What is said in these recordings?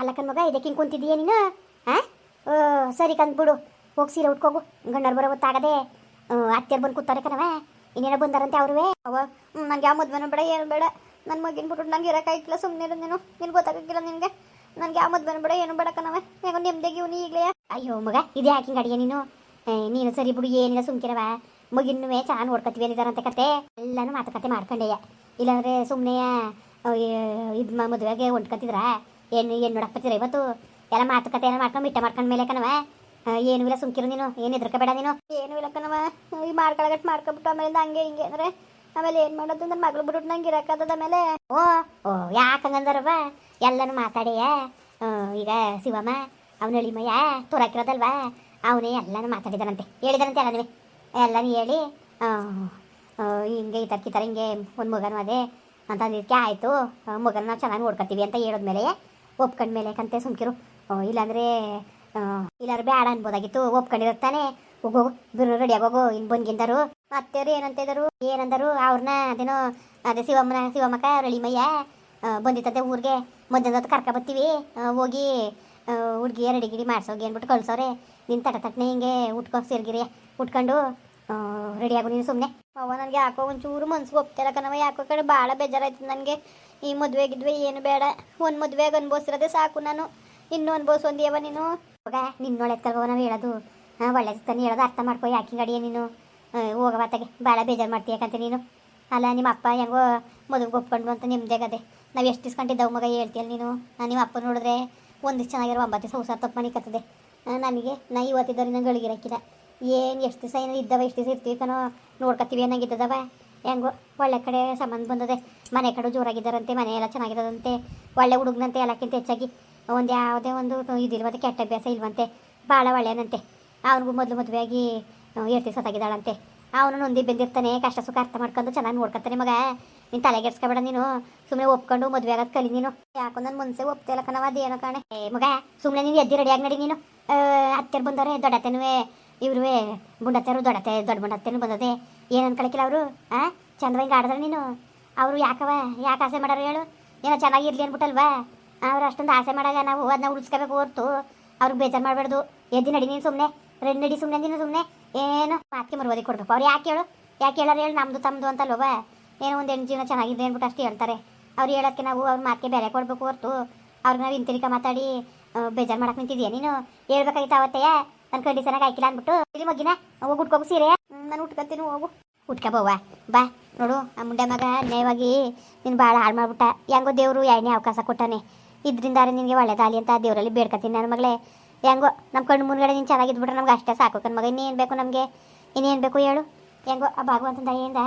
ಅಲ್ಲಕ್ಕನ್ ಮಗ ಇದಕ್ಕೆ ಹಿಂಗೆ ಕುಂತಿದ್ದೀಯ ನೀನು? ಓ, ಸರಿ ಕಂದ್ಬಿಡು ಹೋಗಿ ಸೀರೆ ಉಟ್ಕೋಗು ಗಂಡರು ಬರೋ ಗೊತ್ತಾಗದೆ ಅತ್ತೆ ಬಂದು ಕೂತಾರೆ ಕಣವ ಇನ್ನೇನೋ ಬಂದಾರಂತೆ ಅವ್ರುವೆ? ಅವ ನಂಗೆ ಯಾವ ಮದ್ವೆನೂ ಬೇಡ, ಏನು ಬೇಡ. ನನ್ನ ಮಗಿನ ಬಿಟ್ಟು ನಂಗೆ ಇರೋಕ್ಕಾಗಿಲ್ಲ ಸುಮ್ಮನೆ ಇರೋ ನೀನು. ನಿನ್ಗೆ ಗೊತ್ತಾಗಕ್ಕಿಲ್ಲ ನಿನಗೆ. ನನಗೆ ಯಾವ ಮದ್ವೆನೂ ಬೇಡ, ಏನು ಬೇಡ ಕಣವ ಹೇಗೋ ನೆಮ್ಮದಿಗೆ ಇವನು ಈಗಲೇ. ಅಯ್ಯೋ ಮಗ, ಇದೇ ಹಾಕಿಂಗ್ ಅಡಿಗೆ ನೀನು? ನೀನು ಸರಿ ಬಿಡು, ಏನಿಲ್ಲ ಸುಮ್ಕಿರವ ಮಗಿನೂ ಚೆನ್ನಾಗಿ ನೋಡ್ಕೊತೀವಿ ಏನಿದಾರಂತೆ ಕತೆ? ಎಲ್ಲನೂ ಮಾತುಕತೆ ಮಾಡ್ಕೊಂಡೆಯ ಇಲ್ಲಾಂದ್ರೆ ಸುಮ್ಮನೆ ಇದು ಮದುವೆಗೆ ಹೊಂಟ್ಕೊತಿದ್ರ? ಏನು ಏನು ನೋಡಕ್ಬತ್ತೀರ ಇವತ್ತು ಎಲ್ಲ ಮಾತುಕತೆ ಎಲ್ಲ ಮಾಡ್ಕೊಂಡು ಮಿಟ್ಟ ಮಾಡ್ಕೊಂಡ ಮೇಲೆ ಕಣವ ಏನು ಇಲ್ಲ, ಸುಮ್ಕಿರು ನೀನು. ಏನು ಬೇಡ ನೀನು. ಏನು ಇಲ್ಲ ಕಣವ ಈ ಮಾಡ್ಕೊಳಗಟ್ಟು ಮಾಡ್ಕೊಬಿಟ್ಟು ಆಮೇಲೆ ಹಂಗೆ ಹಿಂಗೆ ಅಂದ್ರೆ ಆಮೇಲೆ ಏನು ಮಾಡೋದು ನನ್ನ ಮಗಳು ಬಿಟ್ಬಿಟ್ಟು ನಂಗೆ ಇರೋಕ್ಕಾಗದ ಮೇಲೆ ಓ ಓ, ಯಾಕೆ ಹಂಗಂದಾರವ ಎಲ್ಲನೂ ಮಾತಾಡಿಯ. ಈಗ ಶಿವಮ್ಮ, ಅವನ ಹೇಳಿಮಯ್ಯ ತೋರಾಕಿರೋದಲ್ವಾ? ಅವನೇ ಎಲ್ಲನೂ ಮಾತಾಡಿದಾನಂತೆ. ಹೇಳಿದಾನಂತೆ ಎಲ್ಲನೂ. ಎಲ್ಲನೂ ಹೇಳಿ ಹಿಂಗೆ ಈ ಥರ ಹಿಂಗೆ ಒಂದು ಮಗನೂ ಅದೇ ಅಂತ ಅಂದಿದ್ದಕ್ಕೆ ಆಯಿತು. ಮಗನ ನಾವು ಚೆನ್ನಾಗಿ ನೋಡ್ಕೊತೀವಿ ಅಂತ ಹೇಳಿದ್ಮೇಲೆ ಒಪ್ಕೊಂಡ್ಮೇಲೆ ಕಂತೆ ಸುಮ್ಕಿರು. ಇಲ್ಲಾಂದ್ರೆ ಇಲ್ಲಾರು ಬೇಡ ಅನ್ಬೋದಾಗಿತ್ತು. ಒಪ್ಕೊಂಡಿರುತ್ತಾನೆ ಹೋಗು ಬಿರು ರೆಡಿ ಆಗೋಗು ಇನ್ ಬಂದ್ಗಿಂದರು ಅತ್ತೆಯವರು ಏನಂತ ಇದ್ದರು ಏನಂದರು? ಅವ್ರನ್ನ ಅದೇನೋ, ಅದೇ ಶಿವಮ್ಮನ, ಶಿವಮ್ಮಕ್ಕ, ರಳಿಮಯ್ಯ ಬಂದಿತ್ತಂತೆ ಊರಿಗೆ. ಮಧ್ಯಾಹ್ನ ಹೊತ್ತು ಕರ್ಕ ಬರ್ತೀವಿ ಹೋಗಿ ಹುಡುಗಿ ರೆಡಿ ಗಿಡಿ ಮಾಡ್ಸೋಗಿ ಅಂದ್ಬಿಟ್ಟು ಕಳ್ಸೋರೆ ನಿನ್ನ ತಟ ತಟ್ಟನೆ ಹಿಂಗೆ ಉಟ್ಕೊ, ಸೇರ್ಗಿರಿ. ಉಟ್ಕೊಂಡು ರೆಡಿ ಆಗು ನೀನು ಸುಮ್ಮನೆ ಅವ ನನಗೆ ಯಾಕೋ ಒಂಚೂರು ಮನ್ಸಿಗೆ ಒಪ್ತಿಲ್ಲ ಕಣವ ಯಾಕೋ ಕಡೆ ಭಾಳ ಬೇಜಾರಾಯ್ತು ನನಗೆ. ಈ ಮದುವೆ ಗಿದ್ವೆ ಏನು ಬೇಡ. ಒಂದು ಮದುವೆಗೆ ಅನ್ಭವಿಸಿರೋದೇ ಸಾಕು ನಾನು. ಇನ್ನೂ ಅನ್ಭವಿಸೊಂದಿಯವ ನೀನು. ಹೋಗ ನಿನ್ನೊಳೆತ್ಕಲ್ವ ನಾವು ಹೇಳೋದು. ಹಾಂ ಒಳ್ಳೆ ತಾನೆ ಹೇಳೋದು. ಅರ್ಥ ಮಾಡ್ಕೊ ಯಾಕೆ ಗಡಿಯ ನೀನು? ಹೋಗಬಾತಾಗೆ ಭಾಳ ಬೇಜಾರು ಮಾಡ್ತೀಯ ಯಾಕಂತ ನೀನು? ಅಲ್ಲ, ನಿಮ್ಮ ಅಪ್ಪ ಹೆಂಗೋ ಮದುವೆಗೆ ಒಪ್ಕೊಂಡು ಅಂತ ನಿಮ್ದೇಗದೆ ನಾವು ಎಷ್ಟು ಇಸ್ಕೊಂಡಿದ್ದವು ಮಗ ಹೇಳ್ತೀಯಲ್ಲ ನೀನು? ನಾನು ನಿಮ್ಮ ಅಪ್ಪ ನೋಡಿದ್ರೆ ಒಂದು ಚೆನ್ನಾಗಿರೋ ಒಂಬತ್ತು ಸಂಸಾರ ತಪ್ಪು ಮನಿಕತ್ತದೆ. ನನಗೆ ನಾ ಇವತ್ತಿದ್ದವ್ರಿಗೆ ನಂಗೆ ಗಳಿಗಿರಕ್ಕಿಲ್ಲ ಏನು ಎಷ್ಟು ದಿವಸ ಏನೋ ಇದ್ದವ, ಎಷ್ಟು ದಿವಸ ಇರ್ತೀವಿ ನೋಡ್ಕೊತೀವಿ ಅನ್ನಂಗಿದ್ದದವ ಹೆಂಗೋ ಒಳ್ಳೆ ಕಡೆ ಸಂಬಂಧ ಬಂದದೆ. ಮನೆ ಕಡೆ ಜೋರಾಗಿದ್ದಾರಂತೆ, ಮನೆ ಎಲ್ಲ ಚೆನ್ನಾಗಿರೋದಂತೆ ಒಳ್ಳೆ ಹುಡುಗನಂತೆ, ಎಲ್ಲಕ್ಕಿಂತ ಹೆಚ್ಚಾಗಿ. ಒಂದು ಯಾವುದೇ ಒಂದು ಇದಿಲ್ವಂತೆ, ಕೆಟ್ಟ ಅಭ್ಯಾಸ ಇಲ್ವಂತೆ. ಭಾಳ ಒಳ್ಳೆಯನಂತೆ ಅವನಿಗೂ ಮೊದಲು ಮದುವೆಯಾಗಿ ಏರ್ತಿ ಸತ್ತಾಗಿದ್ದಾಳಂತೆ ಅವನು ನೊಂದಿ ಬೆಂದಿರ್ತಾನೆ, ಕಷ್ಟ ಸುಖ ಅರ್ಥ ಮಾಡ್ಕೊಂಡು ಚೆನ್ನಾಗಿ ನೋಡ್ಕೊತಾನೆ ಮಗ. ನೀನು ತಲೆಗೆಡ್ಸ್ಕೊಬೇಡ ನೀನು. ಸುಮ್ಮನೆ ಒಪ್ಕೊಂಡು ಮದುವೆ ಆಗೋದು ಕಲಿ ನೀನು. ಯಾಕೋ ನನ್ನ ಮುನ್ಸೆ ಒಪ್ತಿಲ್ಲ ಕಣವ ಅದೇನೋ ಕಾಣೆ. ಮಗ ಸುಮ್ಮನೆ ನೀನು ಎದ್ದಿ ರೆಡಿಯಾಗಿ ನಡಿ ನೀನು. ಹತ್ತಿರ ಬಂದವ್ರೆ ದೊಡ್ಡತೆನುವೆ ಇವ್ರುವೆ ಬುಂಡತ್ತೆರು ದೊಡ್ಡತೆ ದೊಡ್ಡ ಬುಂಡತ್ತೆನು ಬಂದದೆ. ಏನು ಅನ್ಕೊಳಕಿಲ್ಲ ಅವರು? ಆ? ಚಂದ್ರಂಗೆ ಆಡಿದ್ರೆ ನೀನು? ಅವರು ಯಾಕವ? ಯಾಕೆ ಆಸೆ ಮಾಡೋರು ಹೇಳು? ಏನೋ ಚೆನ್ನಾಗಿರ್ಲಿ ಅನ್ಬಿಟ್ಟಲ್ವಾ? ಅವ್ರು ಅಷ್ಟೊಂದು ಆಸೆ ಮಾಡಾಗ ನಾವು ಅದನ್ನ ಉಳಿಸ್ಕೋಬೇಕು ಹೊರ್ತು. ಅವ್ರಿಗೆ ಬೇಜಾರು ಮಾಡಬಾರ್ದು. ಎದ್ದಿ ನಡಿ ನೀನು ಸುಮ್ಮನೆ ರೆಡ್ ನಡಿ ಸುಮ್ಮನೆ ನೀನು ಸುಮ್ಮನೆ ಏನು ಮಾತಿಗೆ ಮರುವದಿ ಕೊಡ್ಬೇಕು. ಅವ್ರು ಯಾಕೆ ಹೇಳು? ಯಾಕೆ ಹೇಳೋರು ಹೇಳು? ನಮ್ಮದು ತಮ್ಮದು ಅಂತಲ್ವ ಏನೋ ಒಂದು ಹೆಣ್ಣು ಜೀವನ ಚೆನ್ನಾಗಿದೆ ಅಂದ್ಬಿಟ್ಟು ಅಷ್ಟು ಹೇಳ್ತಾರೆ. ಅವ್ರು ಹೇಳೋಕ್ಕೆ ನಾವು ಅವ್ರ ಮಾತಿಗೆ ಬೆಲೆ ಕೊಡಬೇಕು ಹೊರ್ತು. ಅವ್ರಿಗೆ ನಾವು ಇಂತಿರಿಕ ಮಾತಾಡಿ ಬೇಜಾರು ಮಾಡಕ್ಕೆ ನಿಂತಿದ್ಯಾ ನೀನು? ಹೇಳ್ಬೇಕಾಗಿತ್ತು ಅವತ್ತೆಯ ನನ್ನ ಕಂಡೀಷನಾಗ ಹಾಕಿಲ್ಲ ಅಂದ್ಬಿಟ್ಟು ಇಲ್ಲಿ ಮಗಿನ ಹೋಗಿ ಉಟ್ಕೋಗು ಸೀರೆ. ನಾನು ಉಟ್ಕೊತೀನಿ ಹೋಗು. ಉಟ್ಕೋಬೋವ ಬಾ ನೋಡು, ಆ ಮುಂಡೆ ಮಗ ನ್ಯಾಯವಾಗಿ ನೀನು ಭಾಳ ಹಾಳು ಮಾಡ್ಬಿಟ್ಟ. ಹೆಂಗೋ ದೇವರು ಯಾನೇ ಅವಕಾಶ ಕೊಟ್ಟಾನೆ. ಇದರಿಂದ ನಿನಗೆ ಒಳ್ಳೇದಾಗಲಿ ಅಂತ ದೇವರಲ್ಲಿ ಬೇಡ್ಕೊತೀನಿ ನನ್ನ ಮಗಳೇ. ಹೆಂಗೋ ನಮ್ಮ ಕಣ್ಣು ಮುಂದ್ಗಡೆ ನೀನು ಚೆನ್ನಾಗಿದ್ಬಿಟ್ರೆ ನಮ್ಗೆ ಅಷ್ಟೇ ಸಾಕು ಕಣ್ ಮಗ. ಇನ್ನೇನು ಬೇಕು ನಮಗೆ? ಇನ್ನೇನು ಬೇಕು ಹೇಳು. ಹೆಂಗೋ, ಆ ಭಾಗವಂತನ ದಯೆಯಿಂದ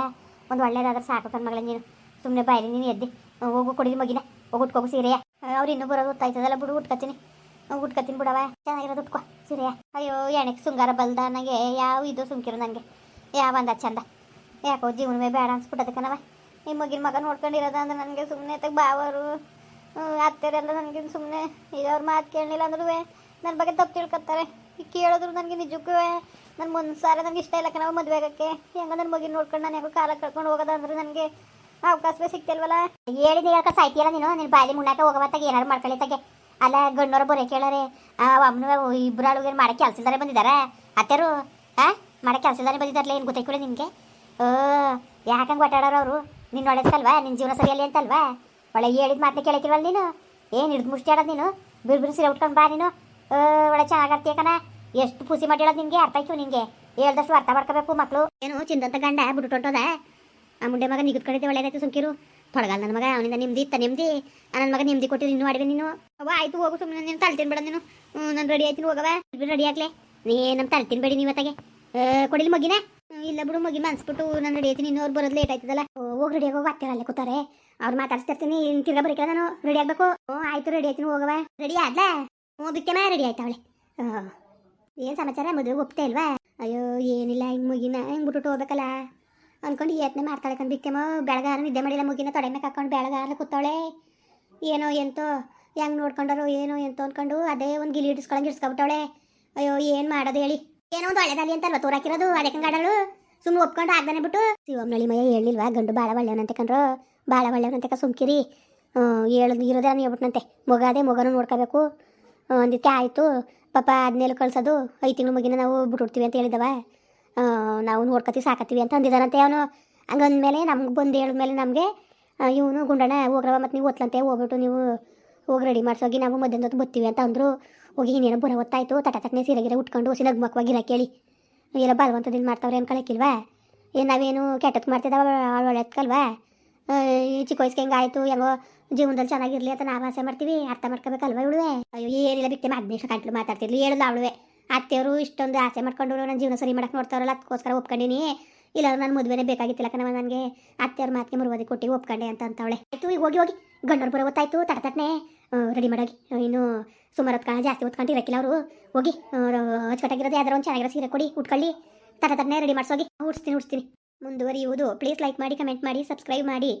ಒಂದು ಒಳ್ಳೇದಾದ್ರೆ ಸಾಕು ಕಣ್ ಮಗಳೇ ನೀನು. ಸುಮ್ಮನೆ ಬಾಯಿಲಿ ನೀನು ಎದ್ದಿ. ಹೋಗು ಕೊಡಿದ ಮಗಿನ ಹೋಗಿ ಉಟ್ಕೋಗು ಸೀರೆಯ. ಅವ್ರು ಇನ್ನೂ ಬರೋದು ಗೊತ್ತಾಯ್ತದಲ್ಲ ಬಿಡು ಉಟ್ಕೊತೀನಿ ಉಟ್ಕೊತೀನಿ ಬಿಡವ ಚೆನ್ನಾಗಿರೋದು ಉಟ್ಕೋ, ಸೀರೆಯ. ಅಯ್ಯೋ ಎಣಕ್ಕೆ ಸುಂಗಾರ ಬಲ್ದ ನನಗೆ ಯಾವ ಇದು ಸುಮ್ಕಿರೋ ನನಗೆ ಯಾವ ಅಂದ ಚಂದ. ಯಾಕೋ ಜೀವನವೇ ಬೇಡ ಅನ್ಸ್ಬಿಟ್ಟದೆ ಕಣವ ನಿಮ್ಮ ಮಗಿನ ಮಗ ನೋಡ್ಕೊಂಡಿರೋದ ಅಂದ್ರೆ ನನಗೆ ಸುಮ್ಮನೆ ತಗ ಬಾವರು. ಅತ್ತೆರೆಲ್ಲ ನನಗೆ ಸುಮ್ಮನೆ ಈಗ ಅವ್ರ ಮಾತು ಕೇಳಲಿಲ್ಲ ಅಂದ್ರೂ ನನ್ನ ಬಗ್ಗೆ ತಪ್ಪು ತಿಳ್ಕೊತಾರೆ ಕೇಳಿದ್ರು ನನಗೆ ನಿಜಕ್ಕೂ ನನ್ನ ಮುನ್ಸಾರ ನನಗೆ ಇಷ್ಟ ಇಲ್ಲ ಕಣವ ಮದುವೆ ಆಗಕ್ಕೆ. ಹೆಂಗ ನನ್ನ ಮಗಿನ ನೋಡ್ಕೊಂಡು ನಾನು ಯಾಕೋ ಕಾಲ ಕಳ್ಕೊಂಡು ಹೋಗೋದಂದ್ರೆ ನನಗೆ ಅವಕಾಶವೇ ಸಿಗ್ತಿಲ್ವಲ್ಲ ಹೇಳಿದ ಯಾಕೆ ಸಾಯ್ತಿಯಲ್ಲ ನೀನು? ನಿನ್ನ ಬಾಯಲ್ಲಿ ಮುನ್ನಾಕ ಹೋಗೋವತ್ತಾಗ ಏನಾರು ಮಾಡ್ಕೊಳ್ಳಿ ತಗೆ. ಅಲ್ಲ ಗಣ್ಣರ ಬರೆ ಕೇಳಾರೆ. ಅಮ್ಮನ ಇಬ್ಬರು ಏನು ಮಾಡಕ್ಕೆ ಕೆಲಸ ಇಲ್ದಾರೆ ಬಂದಿದ್ದಾರೆ ಅತ್ತೆರು, ಆ ಮಾಡಕ್ಕೆ ಕೆಲಸ ಇಲ್ದಾರೆ ಬಂದಿದ್ದಾರಲ್ಲ ಏನು ಗೊತ್ತಾಯ್ಕೊಳ್ಳಿ ನಿಮಗೆ? ಓ ಯಾಕಂಗೆ ಒಟ್ಟಾಡೋರು ಅವರು? ನಿನ್ನ ಒಳ್ಳೇದಲ್ವಾ ನಿನ್ನ ಜೀವನ ಸರಿಯಲ್ಲ ಅಂತಲ್ವಾ? ಒಳ್ಳೆ ಹೇಳಿದ ಮಾತನ್ನ ಕೇಳಕ್ಕಿಲ್ವಲ್ಲ ನೀನು? ಏನು ಹಿಡಿದು ಮುಷ್ಟಿ ಆಡೋದು ನೀನು? ಬಿರು ಬಿರು ಸೀರೆ ಉಟ್ಕೊಂಡು ಬಾ ನೀನು? ಒಳ್ಳೆ ಚೆನ್ನಾಗಿ ಕಣ? ಎಷ್ಟು ಪೂಸಿ ಮಾಡಿ ಹೇಳೋದು ನಿಮಗೆ? ಅರ್ಥ ಆಯ್ತು ನಿನಗೆ ಹೇಳ್ದಷ್ಟು ಅರ್ಥ ಮಾಡ್ಕೋಬೇಕು ಮಕ್ಕಳು ಏನು ಚಿಂದಂತ ಗಂಡ ಬಿಟ್ಟು ಬಿಟ್ಬಿಟ್ಟೊಂಟದ ಆ ಮುಂಡೆ ಮಗ ನಿಗದ್ ಒಳ್ಳೆ ಒಳ್ಳೇದಾಯ್ತು ಸುಮ್ಕಿರು. ತೊಳಗಲ್ಲ ನನ್ನ ಮಗ, ಅವನಿಂದ ನಿಮ್ದಿ ಇತ್ತ, ನಿಮ್ದಿ. ನನ್ನ ಮಗ ನಿಮ್ದಿ ಕೊಟ್ಟಿರು ಇನ್ನೂ ಮಾಡಿವೆ ನೀನು. ಅವ ಆಯ್ತು, ಹೋಗು ಸುಮ್ಮನೆ ನೀನು ತಳ್ತೀನಿ ಬೇಡ ನೀನು. ನಾನು ರೆಡಿ ಆಯ್ತೀನಿ ಹೋಗವ ರೆಡಿ ಆಗ್ಲೇ. ನೀ ನಮ್ಮ ತಲ್ತೀನಿ ಬೇಡಿ ನೀವತ್ತಾಗೆ ಕೊಡಿಲಿ ಮಗಿನ ಇಲ್ಲ ಬಿಡು ಮಗಿ ಮನ್ಸ್ಬಿಟ್ಟು ನಾನು ರೆಡಿ ಆಯ್ತೀನಿ, ಇನ್ನೂ ಅವ್ರು ಬರೋದು ಲೇಟ್ ಆಯ್ತದಲ್ಲ. ಹೋಗಿ ರೆಡಿ ಆಗೋ ಅತ್ತೆ ಅಲ್ಲೇ ಕೂತಾರೆ ಅವ್ರು ಮಾತಾಡ್ಸ್ತಿರ್ತೀನಿ ತಿರ್ಗಾ ಬರೀಕಲ್ಲ ನಾನು. ರೆಡಿ ಆಗಬೇಕು? ಹ್ಞೂ ಆಯ್ತು ರೆಡಿ ಆಯ್ತೀನಿ ಹೋಗವ ರೆಡಿ ಆದ್ಲ? ಹ್ಞೂ ಬಿಕ್ಕೆಮ ರೆಡಿ ಆಯ್ತು ಅವಳೆ. ಏನು ಸಮಾಚಾರ? ಮದುವೆ ಒಪ್ತಾ ಇಲ್ವಾ? ಅಯ್ಯೋ, ಏನಿಲ್ಲ, ಹಿಂಗೆ ಮುಗಿನ ಹಿಂಗೆ ಬಿಟ್ಟು ಹೋಗ್ಬೇಕಲ್ಲ. ಅನ್ಕೊಂಡು ಯತ್ನೆ ಮಾಡ್ತಾಳೆ ಕಣ್ ಬಿಕ್ಕೆಮ್ಮ. ಬೆಳಗಾರ ನಿದ್ದೆ ಮಾಡಿಲ್ಲ ಮುಗಿನ ತೊಡೆ ಮೇಲೆ ಹಾಕೊಂಡು ಬೆಳಗಾರ ಕೂತಾಳೆ ಏನೋ ಎಂತೋ ಹೆಂಗೆ ನೋಡ್ಕೊಂಡಾರೋ ಏನೋ ಎಂತೋ ಅನ್ಕೊಂಡು ಅದೇ ಒಂದು ಗಿಲಿ ಇಡಿಸ್ಕೊಳಂಗೆ ಇಡ್ಸ್ಕೊಬಿಟ್ಟವಳೆ ಅಯ್ಯೋ, ಏನು ಮಾಡೋದು ಹೇಳಿ. ಏನೋ ಒಂದು ಒಳ್ಳೇದಾಗಲಿ ಅಂತಲ್ವ ತೋರಾಕಿರೋದು ಆಡಳು ಸುಮ್ಮನೆ ಒಪ್ಕೊಂಡು ಆಗ್ದಾನೆ ಬಿಟ್ಟು ಶಿವಮ್ನಳ್ಳಿ ಮಯ್ಯ ಹೇಳಿಲ್ವಾ ಗಂಡು ಭಾಳ ಒಳ್ಳೆಯವನಂತೆ ಕಂಡ್ರು ಭಾಳ ಒಳ್ಳೆಯವನಂತೆ ಸುಮ್ಕಿರಿ. ಹೇಳೋದು ಇರೋದೇ ಹೇಳ್ಬಿಟ್ನಂತೆ. ಮಗ ಅದೇ ಮಗನೂ ನೋಡ್ಕೋಬೇಕು. ಒಂದಿತ್ತೆ ಆಯಿತು. ಪಾಪ ಅದನ್ನೆಲ್ಲ ಕಳ್ಸೋದು. ಐದು ತಿಂಗಳು ಮಗಿನ ನಾವು ಬಿಟ್ಬಿಡ್ತೀವಿ ಅಂತ ಹೇಳಿದವ. ನಾವು ನೋಡ್ಕೊತೀವಿ ಸಾಕತ್ತೀವಿ ಅಂತ ಅಂದಿದ್ದಾನಂತೆ ಅವನು. ಹಂಗಂದ್ಮೇಲೆ ನಮ್ಗೆ ಬಂದು ಹೇಳಿದ್ಮೇಲೆ ನಮಗೆ ಇವನು ಗುಂಡಣ್ಣ, ಹೋಗ್ರವ ಮತ್ತು ನೀವು ಒತ್ಲಂತೆ ಹೋಗ್ಬಿಟ್ಟು ನೀವು ಹೋಗಿ ರೆಡಿ ಮಾಡಿಸೋಗಿ ನಾವು ಮಧ್ಯಾಹ್ನ ಹೊತ್ತು ಬರ್ತೀವಿ ಅಂತ ಅಂದರು. ಹೋಗಿ ಇನ್ನೇನೋ ಬರೋ ಹೊತ್ತಾಯಿತು, ತಟ ತಟ್ಟನೆ ಸೀರೆ ಗಿರೆ ಉಟ್ಕೊಂಡು ಹೊಸಿ ನಗ್ಮಕ್ವಾಗಿರ ಕೇಳಿ. ಎಲ್ಲ ಬಲವಂತದಿಂದ ಮಾಡ್ತಾವ್ರೆ ಅನ್ಕೊಳಕ್ಕಿಲ್ವಾ ಏನು ನಾವೇನು ಕೆಟ್ಟದ್ದು ಮಾಡ್ತಿದ್ದಾವ ಒಳ್ಳೆತ್ಕಲ್ವಾ ಈ ಚಿಕ್ಕ ವಯಸ್ಸಿಗೆ ಹೆಂಗಾಯ್ತು, ಹೆಂಗೋ ಜೀವನದಲ್ಲಿ ಚೆನ್ನಾಗಿರಲಿ ಅಂತ ನಾವು ಆಸೆ ಮಾಡ್ತೀವಿ, ಅರ್ಥ ಮಾಡ್ಕೋಬೇಕಲ್ವ ಇವಳುವೆ? ಅಯ್ಯೋ, ಏನಿಲ್ಲ, ಬಿಟ್ಟೆ ಹದಿನೈದು ಕಂಟ್ಲು ಮಾತಾಡ್ತಿರ್ಲಿ ಹೇಳಿದ್ಲು ಅವಳುವೆ. ಅತ್ತೆಯವರು ಇಷ್ಟೊಂದು ಆಸೆ ಮಾಡ್ಕೊಂಡು ನನ್ನ ಜೀವನ ಸರಿ ಮಾಡಕ್ಕೆ ನೋಡ್ತಾರಲ್ಲ ಅದಕ್ಕೋಸ್ಕರ ಒಪ್ಕೊಂಡಿನಿ. ಇಲ್ಲ ನನ್ನ ಮದುವೆನೆ ಬೇಕಾಗಿತ್ತಿಲ್ಲ ಕಣವ ನನಗೆ. ಅತ್ತೆಯವ್ರ ಮಾತಿಗೆ ಮುರುವದಿ ಕೊಟ್ಟು ಒಪ್ಕೊಂಡೆ ಅಂತ ಅಂತವಳೆ. ಆಯ್ತು, ಈಗ ಹೋಗಿ ಹೋಗಿ. ಗಂಡವ್ರು ಗೊತ್ತಾಯ್ತು ತಟ ತಟ್ಟನೆ ರೆಡಿ ಮಾಡೋಗಿ. ಇನ್ನು ಸುಮಾರು ಹೊತ್ತು ಕಾಣ ಜಾಸ್ತಿ ಹೊತ್ಕೊಂಡು ಇರಕ್ಕಿಲ್ಲ ಅವರು. ಹೋಗಿ ಅಚ್ಚುಕಟ್ಟಾಗಿರೋದು ಯಾವ್ದಾರ ಒಂದು ಚೆನ್ನಾಗಿರೋ ಸೀರೆ ಕೊಡಿ, ಉಟ್ಕೊಳ್ಳಿ. ತಟ ತಟ್ಟನೆ ರೆಡಿ ಮಾಡಿಸೋಗಿ. ಉಡ್ಸ್ತೀನಿ ಉಡ್ಸ್ತೀನಿ ಮುಂದುವರಿಯುವುದು. ಪ್ಲೀಸ್ ಲೈಕ್ ಮಾಡಿ ಕಮೆಂಟ್ ಮಾಡಿ ಸಬ್ಸ್ಕ್ರೈಬ್ ಮಾಡಿ.